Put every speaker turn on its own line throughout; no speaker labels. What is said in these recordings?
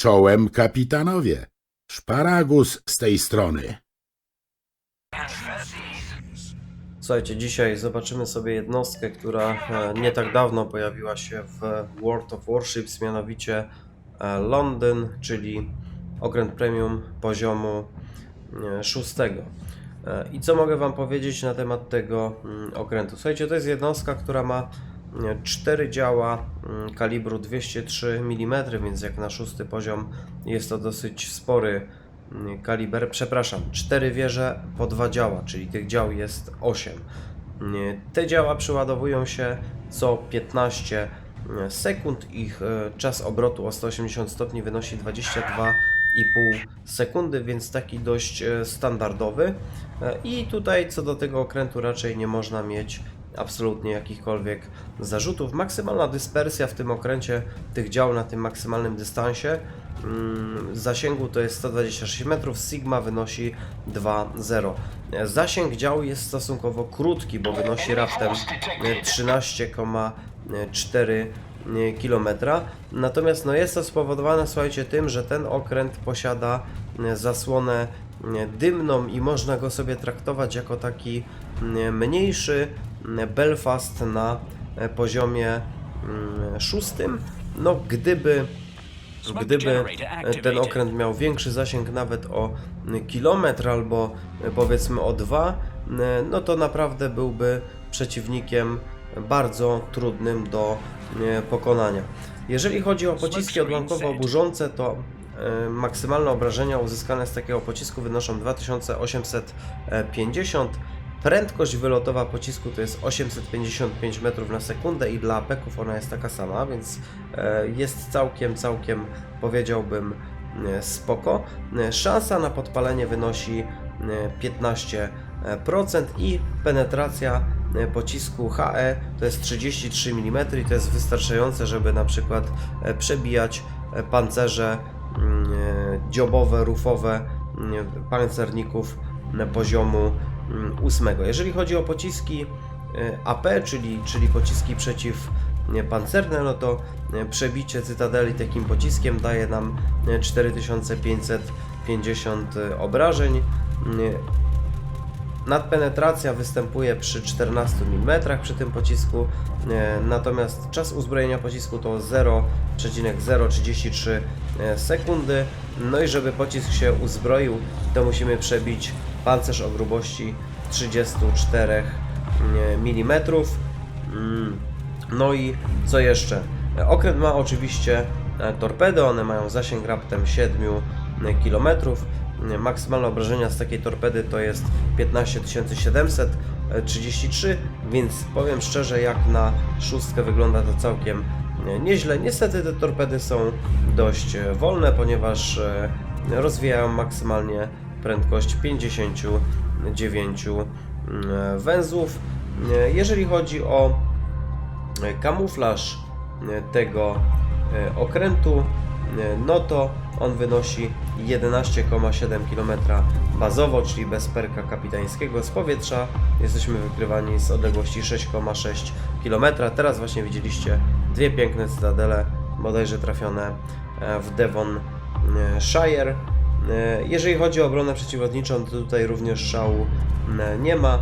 Czołem kapitanowie. Szparagus z tej strony.
Słuchajcie, dzisiaj zobaczymy sobie jednostkę, która e, nie tak dawno pojawiła się w World of Warships, mianowicie e, Londyn, czyli okręt premium poziomu e, szóstego. I co mogę Wam powiedzieć na temat tego mm, okrętu? Słuchajcie, to jest jednostka, która ma 4 działa mm, kalibru 203 mm, więc jak na szósty poziom jest to dosyć spory mm, kaliber. Przepraszam, 4 wieże po 2 działa, czyli tych dział jest 8. Mm, Te działa przeładowują się co 15 sekund. Ich e, czas obrotu o 180 stopni wynosi 22,5 sekundy, więc taki dość e, standardowy. E, I tutaj co do tego okrętu raczej nie można mieć absolutnie jakichkolwiek zarzutów. Maksymalna dyspersja w tym okręcie tych dział na tym maksymalnym dystansie mm, zasięgu to jest 126 metrów, Sigma wynosi 2,0. E, Zasięg działu jest stosunkowo krótki, bo wynosi raptem e, 13,4 km. Natomiast no jest to spowodowane, słuchajcie, tym, że ten okręt posiada e, zasłonę e, dymną i można go sobie traktować jako taki mniejszy Belfast na e, poziomie mm, szóstym. No gdyby Gdyby e, ten okręt miał większy zasięg nawet o kilometr albo e, powiedzmy o dwa, no to naprawdę byłby przeciwnikiem bardzo trudnym do pokonania. Jeżeli chodzi o pociski odłamkowo burzące, to maksymalne obrażenia uzyskane z takiego pocisku wynoszą 2850. Prędkość wylotowa pocisku to jest 855 metrów na sekundę i dla apeków ona jest taka sama, więc e, jest całkiem, całkiem powiedziałbym e, spoko. E, Szansa na podpalenie wynosi e, 15% i penetracja pocisku HE to jest 33 mm i to jest wystarczające, żeby na przykład przebijać pancerze mm, dziobowe, rufowe mm, pancerników poziomu mm, ósmego. Jeżeli chodzi o pociski e, AP, czyli, czyli pociski przeciw pancerne, no to e, przebicie cytadeli takim pociskiem daje nam e, 4550 obrażeń. Nie, Nadpenetracja występuje przy 14 mm przy tym pocisku, e, natomiast czas uzbrojenia pocisku to 0,033 sekundy. No i żeby pocisk się uzbroił, to musimy przebić pancerz o grubości 34 mm. No i co jeszcze? E, Okręt ma oczywiście e, torpedy, one mają zasięg raptem 7 km. Maksymalne obrażenia z takiej torpedy to jest 15733, więc powiem szczerze, jak na szóstkę wygląda to całkiem e, nieźle. Niestety te torpedy są dość e, wolne, ponieważ e, rozwijają maksymalnie prędkość 59 mm, węzłów. E, Jeżeli chodzi o e, kamuflaż e, tego e, okrętu, e, no to on wynosi 11,7 km bazowo, czyli bez perka kapitańskiego z powietrza. Jesteśmy wykrywani z odległości 6,6 km. Teraz właśnie widzieliście dwie piękne cytadele, bodajże trafione e, w Devonshire. E, Jeżeli chodzi o obronę przeciwlotniczą, to tutaj również szału e, nie ma.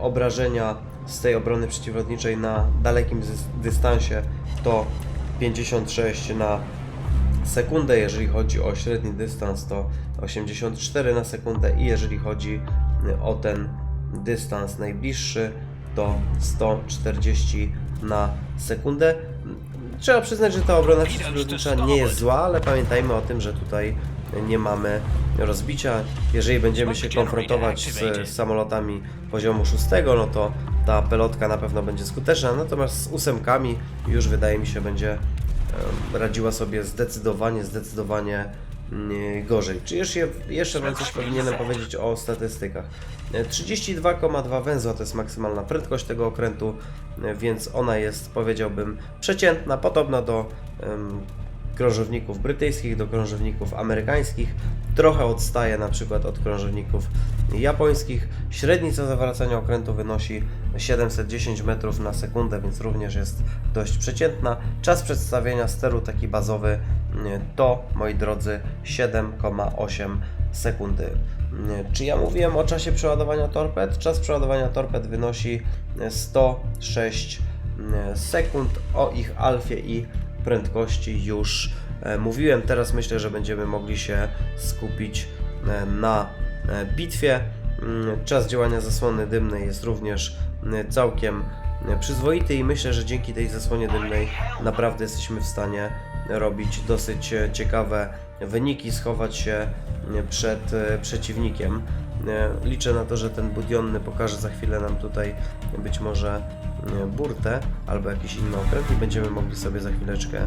Obrażenia z tej obrony przeciwlotniczej na dalekim dys- dystansie to 56 na sekundę, jeżeli chodzi o średni dystans to 84 na sekundę i jeżeli chodzi o ten dystans najbliższy to 140 na sekundę. Trzeba przyznać, że ta obrona przeciwlotnicza nie jest zła, ale pamiętajmy o tym, że tutaj nie mamy rozbicia. Jeżeli będziemy się konfrontować z samolotami poziomu 6, no to ta pelotka na pewno będzie skuteczna, natomiast z ósemkami już wydaje mi się będzie radziła sobie zdecydowanie, zdecydowanie mm, gorzej. Czy jeszcze, jeszcze coś powinienem powiedzieć o statystykach? E, 32,2 węzła to jest maksymalna prędkość tego okrętu, e, więc ona jest powiedziałbym przeciętna, podobna do krążowników brytyjskich do krążowników amerykańskich. Trochę odstaje na przykład od krążowników japońskich. Średnica zawracania okrętu wynosi 710 metrów na sekundę, więc również jest dość przeciętna. Czas przedstawienia steru taki bazowy mm, to, moi drodzy, 7,8 sekundy. Mm, Czy ja mówiłem o czasie przeładowania torped? Czas przeładowania torped wynosi 106 mm, sekund. O ich alfie i prędkości już e, mówiłem. Teraz myślę, że będziemy mogli się skupić e, na e, bitwie. Mm, Czas działania zasłony dymnej jest również całkiem przyzwoity i myślę, że dzięki tej zasłonie dymnej naprawdę jesteśmy w stanie robić dosyć ciekawe wyniki, schować się przed przeciwnikiem. E, Liczę na to, że ten budionny pokaże za chwilę nam tutaj być może e, burtę albo jakiś inny okręt i będziemy mogli sobie za chwileczkę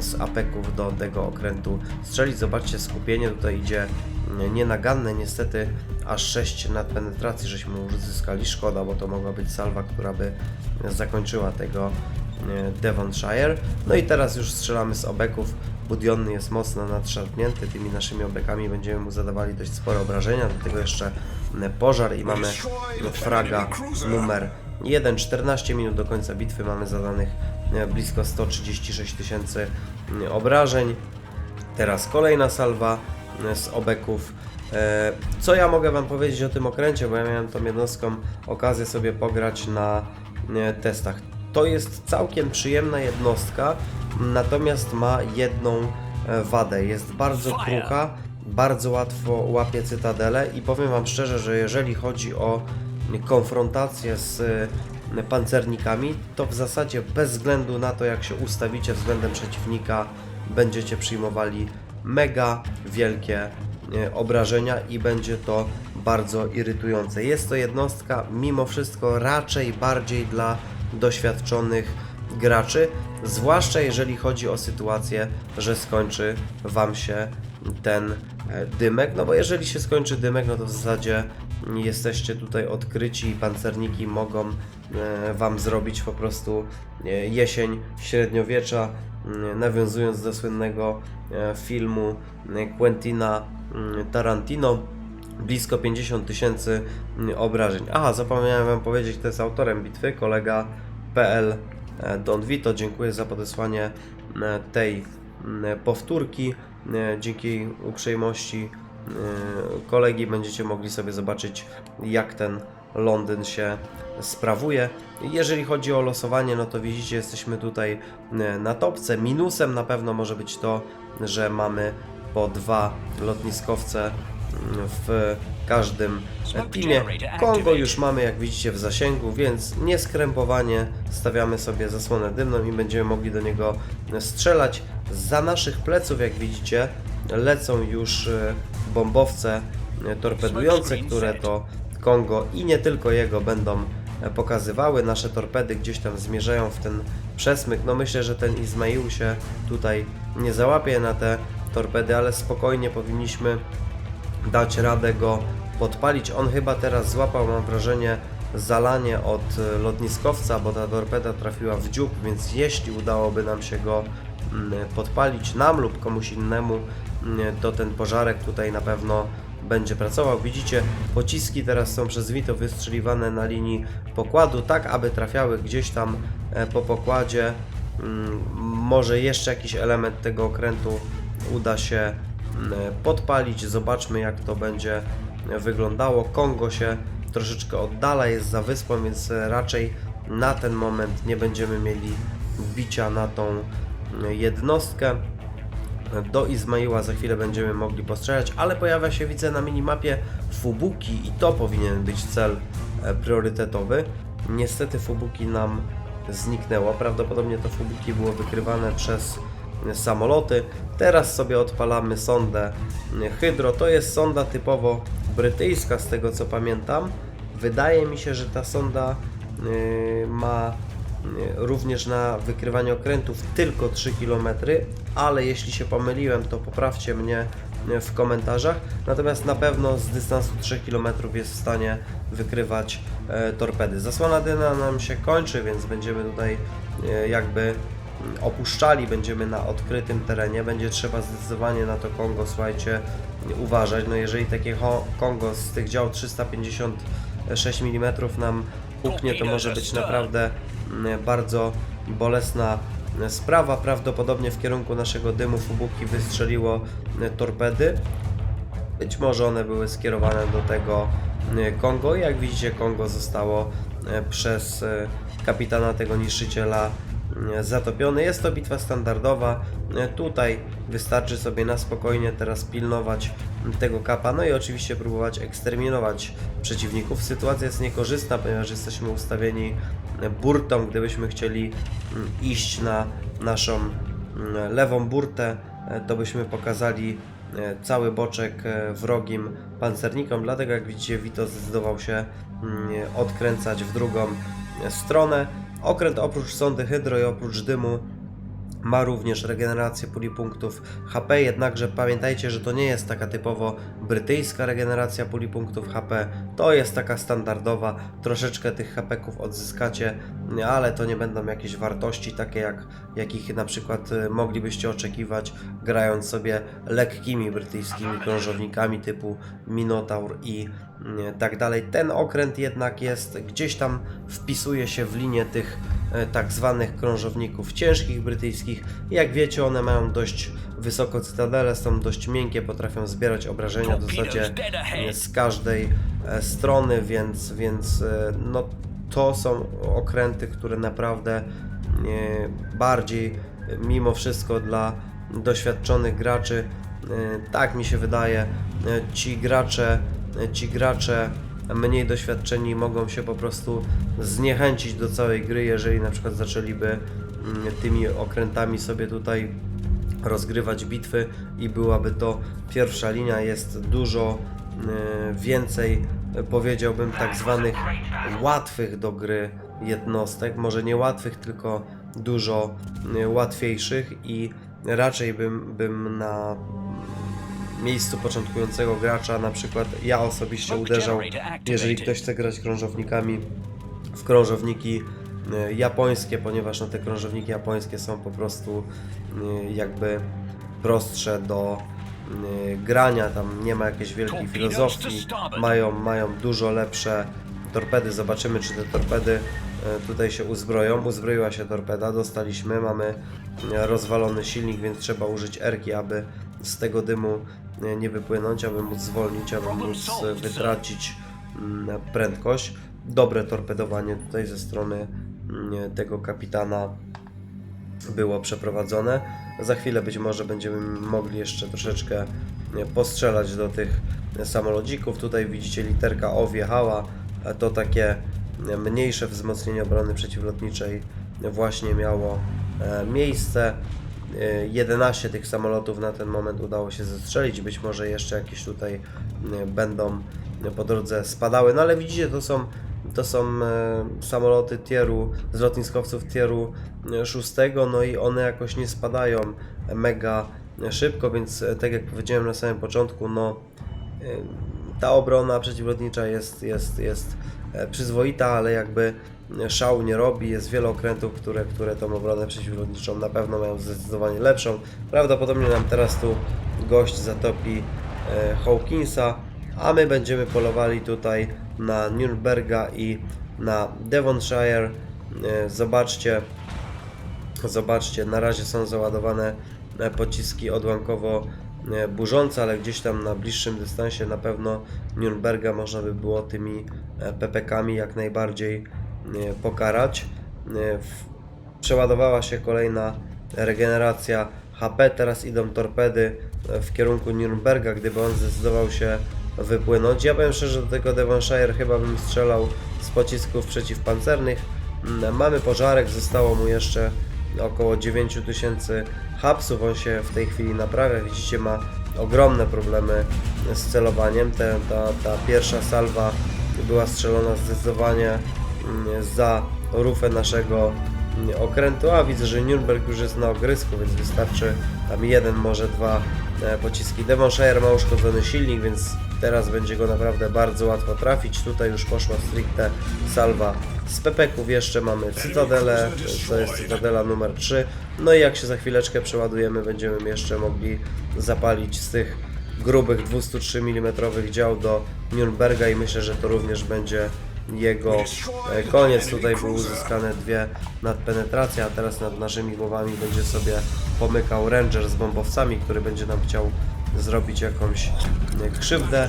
z apeków do tego okrętu strzelić. Zobaczcie, skupienie tutaj idzie e, nienaganne, niestety aż 6 nadpenetracji żeśmy uzyskali, szkoda, bo to mogła być salwa, która by zakończyła tego Devonshire. No i teraz już strzelamy z obeków. Budionny jest mocno nadszarpnięty, tymi naszymi obekami będziemy mu zadawali dość spore obrażenia, do tego jeszcze e, pożar i mamy fraga numer 1. 14 minut do końca bitwy mamy zadanych e, blisko 136 tysięcy e, obrażeń. Teraz kolejna salwa z obeków. Co ja mogę Wam powiedzieć o tym okręcie, bo ja miałem tą jednostką okazję sobie pograć na testach. To jest całkiem przyjemna jednostka, natomiast ma jedną e, wadę. Jest bardzo krucha, bardzo łatwo łapie cytadele i powiem Wam szczerze, że jeżeli chodzi o konfrontację z e, pancernikami, to w zasadzie bez względu na to, jak się ustawicie względem przeciwnika, będziecie przyjmowali mega wielkie e, obrażenia i będzie to bardzo irytujące. Jest to jednostka mimo wszystko raczej bardziej dla doświadczonych graczy, zwłaszcza jeżeli chodzi o sytuację, że skończy Wam się ten e, dymek, no bo jeżeli się skończy dymek, no to w zasadzie jesteście tutaj odkryci i pancerniki mogą e, Wam zrobić po prostu e, jesień średniowiecza, nawiązując do słynnego filmu Quentina mm, Tarantino blisko 50 tysięcy mm, obrażeń. Aha, zapomniałem Wam powiedzieć, kto jest autorem bitwy, kolega PL e, Don Vito. Dziękuję za podesłanie e, tej mm, powtórki. E, Dzięki uprzejmości kolegi będziecie mogli sobie zobaczyć, jak ten Londyn się sprawuje. Jeżeli chodzi o losowanie, no to widzicie, jesteśmy tutaj na topce. Minusem na pewno może być to, że mamy po dwa lotniskowce w każdym teamie. Kongo już mamy, jak widzicie, w zasięgu, więc nieskrępowanie stawiamy sobie zasłonę dymną i będziemy mogli do niego strzelać. Za naszych pleców, jak widzicie, lecą już e, bombowce e, torpedujące, które to Kongo i nie tylko jego będą e, pokazywały. Nasze torpedy gdzieś tam zmierzają w ten przesmyk. No myślę, że ten Izmail się tutaj nie załapie na te torpedy, ale spokojnie powinniśmy dać radę go podpalić. On chyba teraz złapał, mam wrażenie, zalanie od e, lotniskowca, bo ta torpeda trafiła w dziób, więc jeśli udałoby nam się go mm, podpalić nam lub komuś innemu, mm, to ten pożarek tutaj na pewno będzie pracował. Widzicie, pociski teraz są przez Vito wystrzeliwane na linii pokładu, tak aby trafiały gdzieś tam e, po pokładzie. Mm, Może jeszcze jakiś element tego okrętu uda się podpalić. Zobaczmy, jak to będzie wyglądało. Kongo się troszeczkę oddala, jest za wyspą, więc raczej na ten moment nie będziemy mieli bicia na tą jednostkę. Do Izmaila za chwilę będziemy mogli postrzelać, ale pojawia się, widzę na minimapie Fubuki i to powinien być cel e, priorytetowy. Niestety Fubuki nam zniknęło. Prawdopodobnie to Fubuki było wykrywane przez samoloty. Teraz sobie odpalamy sondę Hydro. To jest sonda typowo brytyjska, z tego co pamiętam. Wydaje mi się, że ta sonda yy, ma yy, również na wykrywanie okrętów tylko 3 km, ale jeśli się pomyliłem, to poprawcie mnie yy, w komentarzach. Natomiast na pewno z dystansu 3 km jest w stanie wykrywać torpedy. Zasłona dyna nam się kończy, więc będziemy tutaj jakby opuszczali, będziemy na odkrytym terenie, będzie trzeba zdecydowanie na to Kongo, słuchajcie, uważać. No jeżeli takie Kongo z tych dział 356 mm nam huknie, to może być naprawdę mm, bardzo bolesna sprawa. Prawdopodobnie w kierunku naszego dymu Fubuki wystrzeliło e, torpedy. Być może one były skierowane do tego Kongo. Jak widzicie, Kongo zostało przez e, kapitana tego niszczyciela zatopione. Jest to bitwa standardowa. Tutaj wystarczy sobie na spokojnie teraz pilnować tego kapa, no i oczywiście próbować eksterminować przeciwników. Sytuacja jest niekorzystna, ponieważ jesteśmy ustawieni burtą. Gdybyśmy chcieli m, iść na naszą m, lewą burtę, e, to byśmy pokazali e, cały boczek e, wrogim pancernikom, dlatego jak widzicie Vito zdecydował się mm, odkręcać w drugą stronę. Okręt oprócz sondy hydro i oprócz dymu ma również regenerację puli punktów HP, jednakże pamiętajcie, że to nie jest taka typowo brytyjska regeneracja puli punktów HP, to jest taka standardowa, troszeczkę tych HP-ków odzyskacie, ale to nie będą jakieś wartości takie jak jakich na przykład y, moglibyście oczekiwać grając sobie lekkimi brytyjskimi krążownikami typu Minotaur i y, tak dalej. Ten okręt jednak jest gdzieś tam wpisuje się w linię tych e, tak zwanych krążowników ciężkich brytyjskich. Jak wiecie, one mają dość wysoko cytadele, są dość miękkie, potrafią zbierać obrażenia w zasadzie z każdej e, strony, więc, więc no, to są okręty, które naprawdę e, bardziej mimo wszystko dla doświadczonych graczy, e, tak mi się wydaje, e, ci gracze, ci gracze mniej doświadczeni mogą się po prostu zniechęcić do całej gry, jeżeli na przykład zaczęliby mm, tymi okrętami sobie tutaj rozgrywać bitwy i byłaby to pierwsza linia. Jest dużo więcej, powiedziałbym, tak zwanych łatwych do gry jednostek. Może nie łatwych, tylko dużo e, łatwiejszych i raczej bym, bym na miejscu początkującego gracza, na przykład ja osobiście uderzał, jeżeli ktoś chce grać krążownikami w krążowniki e, japońskie, ponieważ no, te krążowniki japońskie są po prostu e, jakby prostsze do grania, tam nie ma jakiejś wielkiej filozofii, mają, mają dużo lepsze torpedy, zobaczymy czy te torpedy e, tutaj się uzbroją, uzbroiła się torpeda, dostaliśmy, mamy e, rozwalony silnik, więc trzeba użyć erki, aby z tego dymu nie wypłynąć, aby móc zwolnić, aby móc wytracić mm, prędkość. Dobre torpedowanie tutaj ze strony tego kapitana było przeprowadzone. Za chwilę być może będziemy mogli jeszcze troszeczkę e, postrzelać do tych e, samolodzików. Tutaj widzicie literka O wjechała. E, To takie e, mniejsze wzmocnienie obrony przeciwlotniczej właśnie miało e, miejsce. E, 11 tych samolotów na ten moment udało się zestrzelić. Być może jeszcze jakieś tutaj e, będą po drodze spadały. No ale widzicie, to są to są e, samoloty tieru, z lotniskowców tieru e, szóstego, no i one jakoś nie spadają mega szybko, więc e, tak jak powiedziałem na samym początku, no e, ta obrona przeciwlotnicza jest, jest, jest e, przyzwoita, ale jakby szału nie robi. Jest wiele okrętów, które, które tą obronę przeciwlotniczą na pewno mają zdecydowanie lepszą. Prawdopodobnie nam teraz tu gość zatopi e, Hawkinsa, a my będziemy polowali tutaj na Nürnberga i na Devonshire. E, Zobaczcie, zobaczcie, na razie są załadowane e, pociski odłamkowo e, burzące, ale gdzieś tam na bliższym dystansie na pewno Nürnberga można by było tymi PPK-ami jak najbardziej pokarać. Przeładowała się kolejna regeneracja HP, teraz idą torpedy w kierunku Nürnberga, gdyby on zdecydował się wypłynąć. Ja powiem szczerze, do tego Devonshire chyba bym strzelał z pocisków przeciwpancernych. Mm, Mamy pożarek, zostało mu jeszcze około 9000 hapsów. On się w tej chwili naprawia. Widzicie, ma ogromne problemy z celowaniem. Ta, ta pierwsza salwa była strzelona zdecydowanie mm, za rufę naszego okrętu, a widzę, że Nürnberg już jest na ogrysku, więc wystarczy tam jeden, może dwa e, pociski. Devonshire ma uszkodzony silnik, więc teraz będzie go naprawdę bardzo łatwo trafić. Tutaj już poszła stricte salwa z pepeków. Jeszcze mamy Cytadelę, to jest Cytadela numer 3. No i jak się za chwileczkę przeładujemy, będziemy jeszcze mogli zapalić z tych grubych 203 mm dział do Nürnberga i myślę, że to również będzie jego e, koniec. Tutaj były uzyskane dwie nadpenetracje, a teraz nad naszymi głowami będzie sobie pomykał Ranger z bombowcami, który będzie nam chciał zrobić jakąś e, krzywdę. E,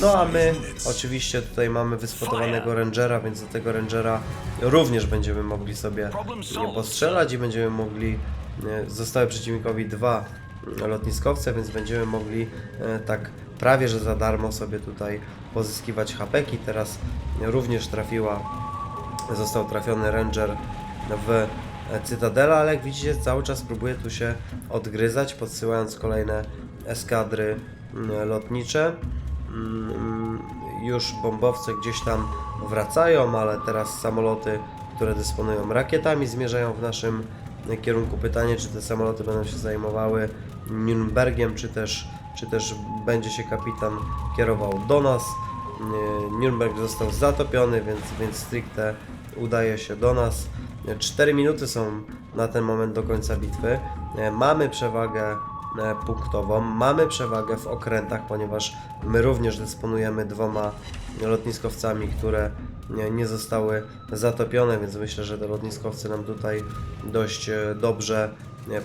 No a my oczywiście tutaj mamy wyspotowanego Rangera, więc do tego Rangera również będziemy mogli sobie postrzelać i będziemy mogli zostały przeciwnikowi dwa lotniskowce, więc będziemy mogli tak prawie że za darmo sobie tutaj pozyskiwać hapeki. Teraz również trafiła, został trafiony Ranger w Cytadela, ale jak widzicie cały czas próbuje tu się odgryzać, podsyłając kolejne eskadry mm, lotnicze. Mm, Już bombowce gdzieś tam wracają, ale teraz samoloty, które dysponują rakietami, zmierzają w naszym kierunku. Pytanie, czy te samoloty będą się zajmowały Nürnbergiem, czy też, czy też będzie się kapitan kierował do nas. Nürnberg został zatopiony, więc, więc stricte udaje się do nas. 4 minuty są na ten moment do końca bitwy. E, Mamy przewagę e, punktową, mamy przewagę w okrętach, ponieważ my również dysponujemy dwoma lotniskowcami, które nie, zostały zatopione, więc myślę, że te lotniskowce nam tutaj dość e, dobrze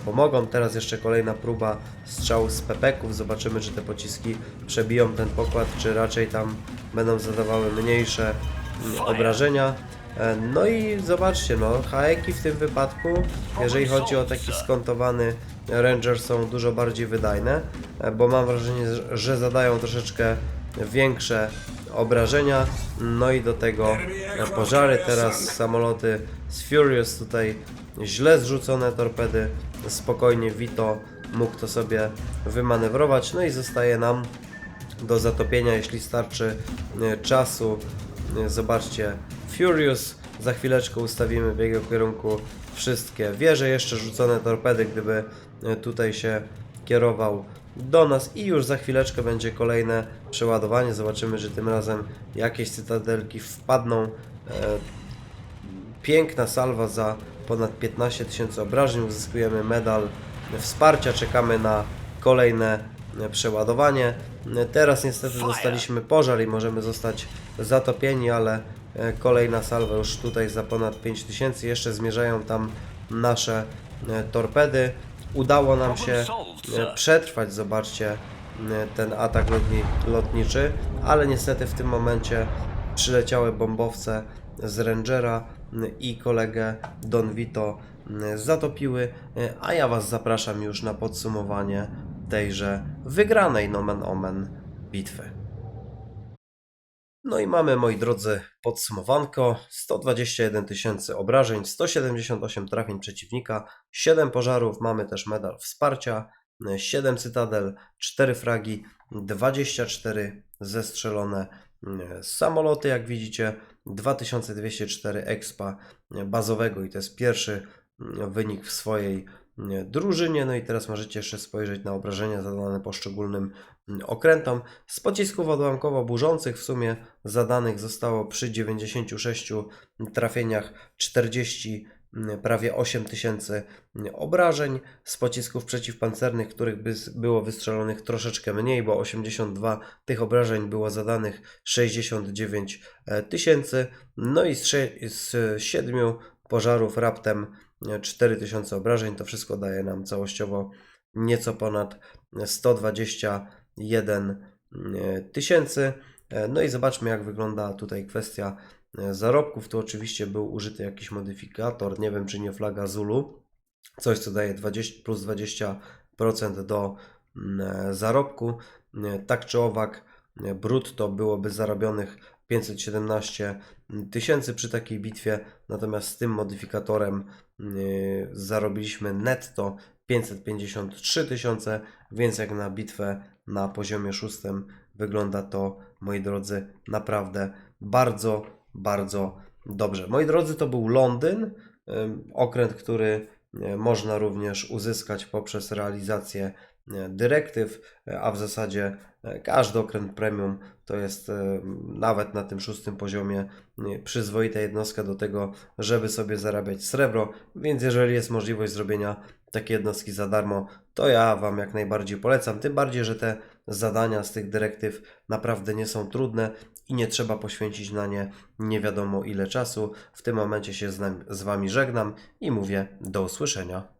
pomogą. Teraz jeszcze kolejna próba strzału z pepeków. Zobaczymy, czy te pociski przebiją ten pokład, czy raczej tam będą zadawały mniejsze mm, obrażenia. E, No i zobaczcie, no, haeki w tym wypadku, jeżeli chodzi o taki skontowany Ranger, są dużo bardziej wydajne, e, bo mam wrażenie, że zadają troszeczkę większe obrażenia. No i do tego e, pożary. Teraz samoloty z Furious tutaj źle zrzucone torpedy. Spokojnie Vito mógł to sobie wymanewrować. No i zostaje nam do zatopienia, jeśli starczy e, czasu. E, Zobaczcie, Furious. Za chwileczkę ustawimy w jego kierunku wszystkie wieże, jeszcze rzucone torpedy, gdyby e, tutaj się kierował do nas i już za chwileczkę będzie kolejne przeładowanie. Zobaczymy, że tym razem jakieś cytadelki wpadną. Piękna salwa za ponad 15 tysięcy obrażeń. Uzyskujemy medal wsparcia. Czekamy na kolejne przeładowanie. Teraz niestety dostaliśmy pożar i możemy zostać zatopieni, ale e, kolejna salwa już tutaj za ponad 5000. Jeszcze zmierzają tam nasze e, torpedy. Udało nam się e, przetrwać, zobaczcie, ten atak lotni, lotniczy, ale niestety w tym momencie przyleciały bombowce z Rangera i kolegę Don Vito m, zatopiły, a ja Was zapraszam już na podsumowanie tejże wygranej nomen omen bitwy. No i mamy, moi drodzy, podsumowanko. 121 tysięcy obrażeń, 178 trafień przeciwnika, 7 pożarów, mamy też medal wsparcia, 7 cytadel, 4 fragi, 24 zestrzelone mm, samoloty, jak widzicie, 2204 expa bazowego i to jest pierwszy wynik w swojej drużynie. No i teraz możecie jeszcze spojrzeć na obrażenia zadane poszczególnym okrętom. Z pocisków odłamkowo burzących w sumie zadanych zostało przy 96 trafieniach 40 mm, prawie 8000 obrażeń. Z pocisków przeciwpancernych, których by było wystrzelonych troszeczkę mniej, bo 82 tych obrażeń było zadanych 69 e, tysięcy. No i z, z 7 pożarów raptem e, 4000 obrażeń. To wszystko daje nam całościowo nieco ponad 121 e, tysięcy. E, No i zobaczmy, jak wygląda tutaj kwestia e, zarobków. Tu oczywiście był użyty jakiś modyfikator, nie wiem czy nie flaga Zulu, coś co daje 20 plus 20% do mm, e, zarobku. E, Tak czy owak, e, brutto byłoby zarobionych 517 tysięcy przy takiej bitwie, natomiast z tym modyfikatorem e, zarobiliśmy netto 553 tysiące, więc jak na bitwę na poziomie szóstym wygląda to, moi drodzy, naprawdę bardzo, bardzo dobrze. Moi drodzy, to był Londyn. Okręt, który e, można również uzyskać poprzez realizację e, dyrektyw, e, a w zasadzie każdy okręt premium to jest nawet na tym szóstym poziomie przyzwoita jednostka do tego, żeby sobie zarabiać srebro, więc jeżeli jest możliwość zrobienia takiej jednostki za darmo, to ja Wam jak najbardziej polecam. Tym bardziej, że te zadania z tych dyrektyw naprawdę nie są trudne i nie trzeba poświęcić na nie nie wiadomo ile czasu. W tym momencie się z, z Wami żegnam i mówię do usłyszenia.